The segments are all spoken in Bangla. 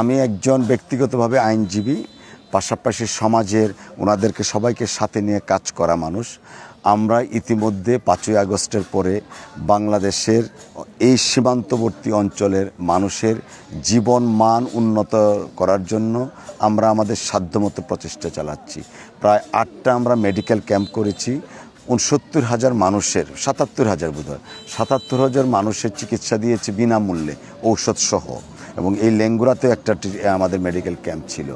আমি একজন ব্যক্তিগতভাবে আইনজীবী, পাশাপাশি সমাজের ওনাদেরকে সবাইকে সাথে নিয়ে কাজ করা মানুষ। আমরা ইতিমধ্যে পাঁচই আগস্টের পরে বাংলাদেশের এই সীমান্তবর্তী অঞ্চলের মানুষের জীবন মান উন্নত করার জন্য আমরা আমাদের সাধ্যমতো প্রচেষ্টা চালাচ্ছি। প্রায় আটটা আমরা মেডিকেল ক্যাম্প করেছি। উনসত্তর হাজার মানুষের, সাতাত্তর হাজার বোধ হয় সাতাত্তর হাজার মানুষের চিকিৎসা দিয়েছে বিনামূল্যে ঔষধ সহ এবং এই লেঙ্গুরাতে একটা আমাদের মেডিকেল ক্যাম্প ছিল।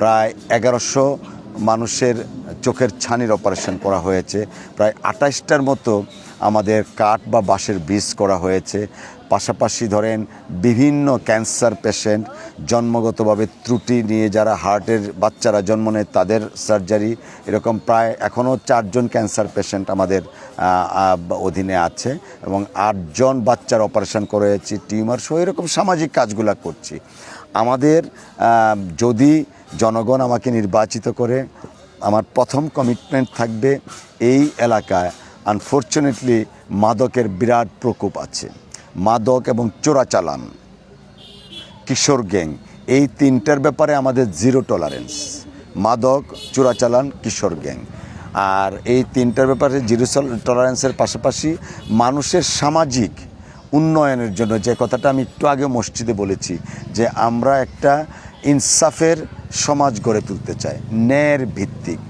প্রায় এগারোশো মানুষের চোখের ছানির অপারেশন করা হয়েছে। প্রায় আঠাশটার মতো আমাদের কাঠ বা বাঁশের বীজ করা হয়েছে। পাশাপাশি ধরেন বিভিন্ন ক্যান্সার পেশেন্ট জন্মগতভাবে ত্রুটি নিয়ে যারা হার্টের বাচ্চারা জন্ম নেয়, তাদের সার্জারি এরকম প্রায় এখনও চারজন ক্যান্সার পেশেন্ট আমাদের অধীনে আছে এবং আটজন বাচ্চার অপারেশন করেছি টিউমার সহ এরকম সামাজিক কাজগুলো করছি। আমাদের যদি জনগণ আমাকে নির্বাচিত করে, আমার প্রথম কমিটমেন্ট থাকবে এই এলাকায়। আনফর্চুনেটলি মাদকের বিরাট প্রকোপ আছে। মাদক এবং চোরাচালান। কিশোর গ্যাং, এই তিনটার ব্যাপারে আমাদের জিরো টলারেন্স মাদক, চোরাচালান, কিশোর গ্যাং। আর এই তিনটার ব্যাপারে জিরো টলারেন্সের পাশাপাশি মানুষের সামাজিক উন্নয়নের জন্য, যে কথাটা আমি একটু আগে মসজিদে বলেছি, যে আমরা একটা ইনসাফের সমাজ গড়ে তুলতে চাই, ন্যায়ের ভিত্তিক।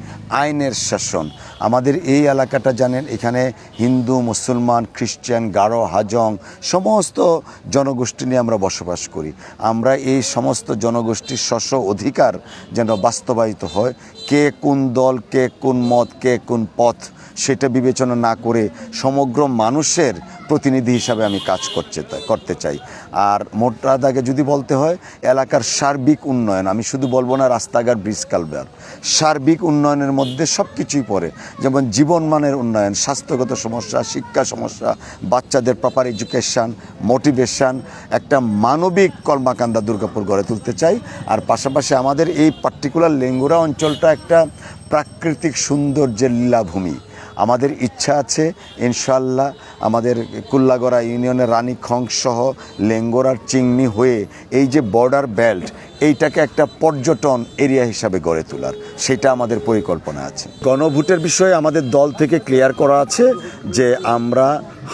আইনের শাসন। আমাদের এই এলাকাটা জানেন, এখানে হিন্দু, মুসলমান, খ্রিস্টান, গারো, হাজং সমস্ত জনগোষ্ঠী নিয়ে আমরা বসবাস করি। আমরা এই সমস্ত জনগোষ্ঠীর স্বস্ব অধিকার যেন বাস্তবায়িত হয়। কে কোন দল, কে কোন মত, কে কোন পথ, সেটা বিবেচনা না করে সমগ্র মানুষের প্রতিনিধি হিসাবে আমি কাজ করতে করতে চাই। আর মোটা দাগে যদি বলতে হয়, এলাকার সার্বিক উন্নয়ন, আমি শুধু বলব না রাস্তাঘাট, ব্রিজ কালবার সার্বিক উন্নয়নের মধ্যে সব কিছুই পড়ে। যেমন জীবনমানের উন্নয়ন, স্বাস্থ্যগত সমস্যা, শিক্ষা সমস্যা, বাচ্চাদের প্রপার এডুকেশান মোটিভেশান একটা মানবিক কর্মাকান্দা দুর্গাপুর গড়ে তুলতে চাই। আর পাশাপাশি আমাদের এই পার্টিকুলার লেঙ্গুরা অঞ্চলটা একটা প্রাকৃতিক সৌন্দর্যের লীলাভূমি। আমাদের ইচ্ছা আছে ইনশাল্লাহ আমাদের কুল্লাগড়া ইউনিয়নের রানী খং সহ লেঙ্গোরার চিংনি হয়ে এই যে বর্ডার বেল্ট, এইটাকে একটা পর্যটন এরিয়া হিসাবে গড়ে তোলার, সেটা আমাদের পরিকল্পনা আছে। গণভোটের বিষয়ে আমাদের দল থেকে ক্লিয়ার করা আছে যে আমরা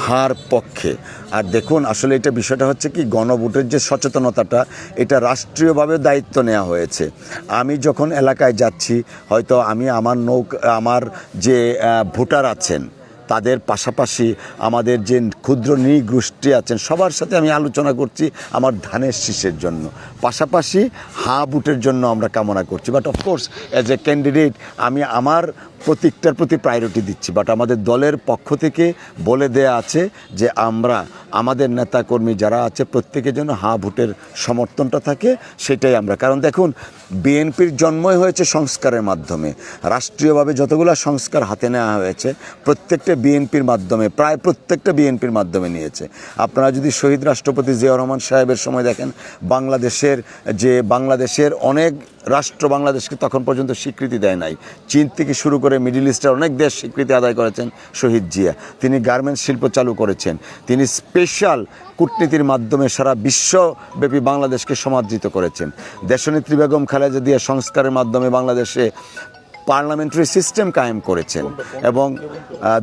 হার পক্ষে। আর দেখুন, আসলে এটা বিষয়টা হচ্ছে কি, গণভোটের যে সচেতনতাটা, এটা রাষ্ট্রীয়ভাবে দায়িত্ব নেওয়া হয়েছে। আমি যখন এলাকায় যাচ্ছি, হয়তো আমি আমার নৌকা, আমার যে ভোটার আছেন তাদের পাশাপাশি আমাদের যে ক্ষুদ্র নৃগোষ্ঠী আছেন, সবার সাথে আমি আলোচনা করছি আমার ধানের শীষের জন্য। পাশাপাশি হা বুটের জন্য আমরা কামনা করছি। But of course as a candidate আমি আমার প্রতীকটার প্রতি প্রায়োরিটি দিচ্ছি। বাট আমাদের দলের পক্ষ থেকে বলে দেয়া আছে যে আমরা, আমাদের নেতাকর্মী যারা আছে, প্রত্যেকের জন্য হা ভোটের সমর্থনটা থাকে, সেটাই আমরা। কারণ দেখুন, বিএনপির জন্মই হয়েছে সংস্কারের মাধ্যমে। রাষ্ট্রীয়ভাবে যতগুলো সংস্কার হাতে নেওয়া হয়েছে, প্রত্যেকটা বিএনপির মাধ্যমে, প্রায় প্রত্যেকটা বিএনপির মাধ্যমে নিয়েছে। আপনারা যদি শহীদ রাষ্ট্রপতি জিয়া রহমান সাহেবের সময় দেখেন, বাংলাদেশের যে, বাংলাদেশের অনেক রাষ্ট্র বাংলাদেশকে তখন পর্যন্ত স্বীকৃতি দেয় নাই। চীন থেকে শুরু করে মিডিল ইস্টের অনেক দেশ স্বীকৃতি আদায় করেছেন শহীদ জিয়া। তিনি গার্মেন্টস শিল্প চালু করেছেন। তিনি স্পেশাল কূটনীতির মাধ্যমে সারা বিশ্বব্যাপী বাংলাদেশকে সমাদৃত করেছেন। দেশনেত্রী বেগম খালেদা দিয়া সংস্কারের মাধ্যমে বাংলাদেশে পার্লামেন্টারি সিস্টেম কায়েম করেছেন এবং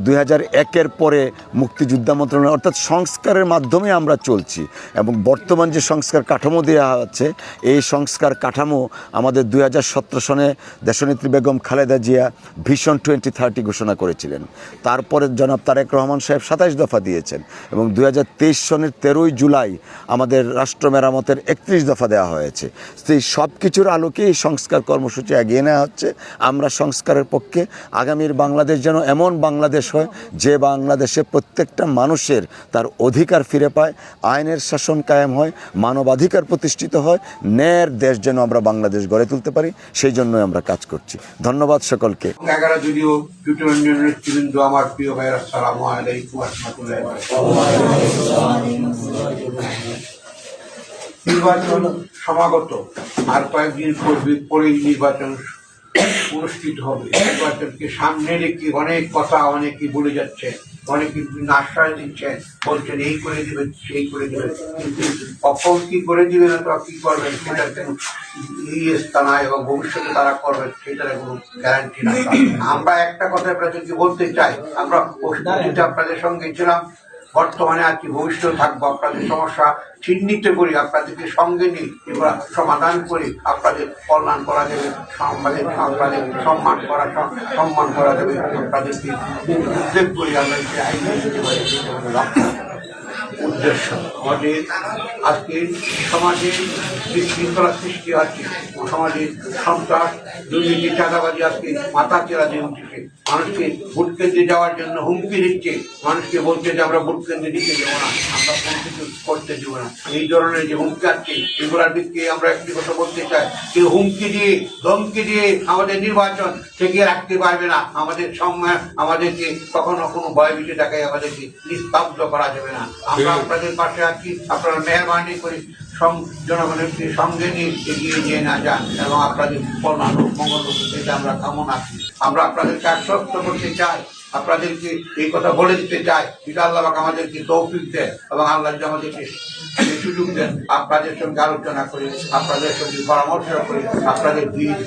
দুই হাজার একের পরে মুক্তিযোদ্ধা মন্ত্রণালয়, অর্থাৎ সংস্কারের মাধ্যমে আমরা চলছি এবং বর্তমান যে সংস্কার কাঠামো দেওয়া হচ্ছে এই সংস্কার কাঠামো আমাদের দুই হাজার সতেরো সনে দেশনেত্রী বেগম খালেদা জিয়া ভীষণ টোয়েন্টি থার্টি ঘোষণা করেছিলেন। তারপরে জনাব তারেক রহমান সাহেব সাতাইশ দফা দিয়েছেন এবং দুই হাজার তেইশ সনের তেরোই জুলাই আমাদের রাষ্ট্র মেরামতের একত্রিশ দফা দেওয়া হয়েছে। সেই সব কিছুর আলোকে এই সংস্কার কর্মসূচি এগিয়ে নেওয়া হচ্ছে। আমরা সংস্কারের পক্ষে আগামীর বাংলাদেশ যেন এমন বাংলাদেশ হয় যে বাংলাদেশে প্রত্যেকটা মানুষের তার অধিকার ফিরে পায়, আইনের শাসন কায়েম হয়, মানবাধিকার প্রতিষ্ঠিত হয়, ন্যায়ের দেশ যেন আমরা বাংলাদেশ গড়ে তুলতে পারি, সেই জন্যই আমরা কাজ করছি। ধন্যবাদ সকলকে। নির্বাচন সমাগত। আর কয়েকদিন পর- নির্বাচন অনুষ্ঠিত হবে। নির্বাচনকে সামনে রেখে অনেক কথা অনেকে বলে যাচ্ছে অনেকে আশ্বাস দিচ্ছেন বলছেন এই করে দিবেন সেই করে দিবেন। কিন্তু কখন কি করে দিবেন অথবা কি করবেন সেটার কোনো এই স্থানা এবং ভবিষ্যতে তারা করবেন সেটার কোনো গ্যারান্টি না আমরা একটা কথা আপনাদেরকে বলতে চাই আমরা আপনাদের সঙ্গে ছিলাম বর্তমানে আছি ভবিষ্যতে থাকব, আপনাদের সমস্যা চিহ্নিত করি, আপনাদেরকে সঙ্গে নিই এগুলো সমাধান করি, আপনাদের কল্যাণ করা যাবে আমাদের আপনাদের সম্মান করা সম্মান করা যাবে, আপনাদেরকে উদ্যোগ করি যে আইন। উদ্দেশ্য আমাদের আজকে সমাজে বিশৃঙ্খলা সৃষ্টি হচ্ছে, সমাজে সন্ত্রাস, দুর্নীতি, চাঁদাবাজি আজকে মাথা চেরা দিয়ে উঠেছে মানুষকে ভোট কেন্দ্রে যাওয়ার জন্য হুমকি দিচ্ছে। মানুষকে বলছে যে আমরা ভোট কেন্দ্রে দিতে দেবো না আমরা কোনো কিছু করতে দেবো না। এই ধরনের যে হুমকি আছে এগুলোর দিকে আমরা একটি কথা বলতে চাই? কেউ হুমকি দিয়ে ধমকি দিয়ে আমাদের নির্বাচন থেকে রাখতে পারবে না। আমাদের সম্মান আমাদেরকে কখনো কোনো ভয় ভীতি দেখায় আমাদেরকে নিস্তব্ধ করা যাবে না। আমরা আপনাদের পাশে আছি আপনারা মেহরবানি করে জনগণেরকে সঙ্গে নিয়ে এগিয়ে নিয়ে না যান এবং আপনাদের কল্যাণ মঙ্গল এটা আমরা কামনা করি। আমরা আপনাদেরকে আশ্বস্ত করতে চাই, আপনাদেরকে এই কথা বলে দিতে চাই, যেটা আল্লাহ আমাদেরকে তৌফিক দেন এবং আল্লাহ আমাদেরকে সুযোগ দেন, আপনাদের সঙ্গে আলোচনা করে, আপনাদের সঙ্গে পরামর্শ করে, আপনাদের বীজ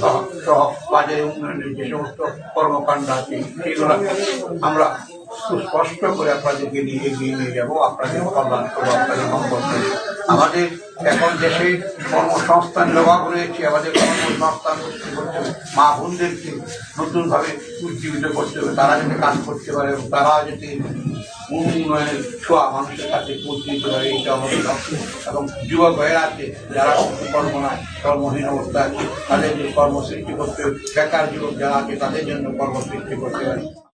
সহ বাজারে উন্নয়নের যে সমস্ত কর্মকাণ্ড আছে সেগুলো আমরা সুস্পষ্ট করে আপনাদেরকে নিয়ে এগিয়ে নিয়ে যাব। আপনাদের কল্যাণ করব, আপনাদের করব। আমাদের এখন দেশে কর্মসংস্থান অভাব রয়েছে আমাদের কর্মসংস্থান করতে হবে মা বোনদেরকে নতুনভাবে উজ্জীবিত করতে হবে। তারা যাতে কাজ করতে পারে এবং তারা যাতে উন্নয়নের ছোঁয়া মানুষের কাছে পৌঁছে পারে, এইটা আমাদের লক্ষ্য। এবং যুবক হয়ে আছে, যারা কর্ম নয় কর্মহীন অবস্থা আছে, তাদের যে কর্মসৃষ্টি করতে হবে, বেকার যুবক যারা আছে, তাদের জন্য কর্মসৃষ্টি করতে হবে।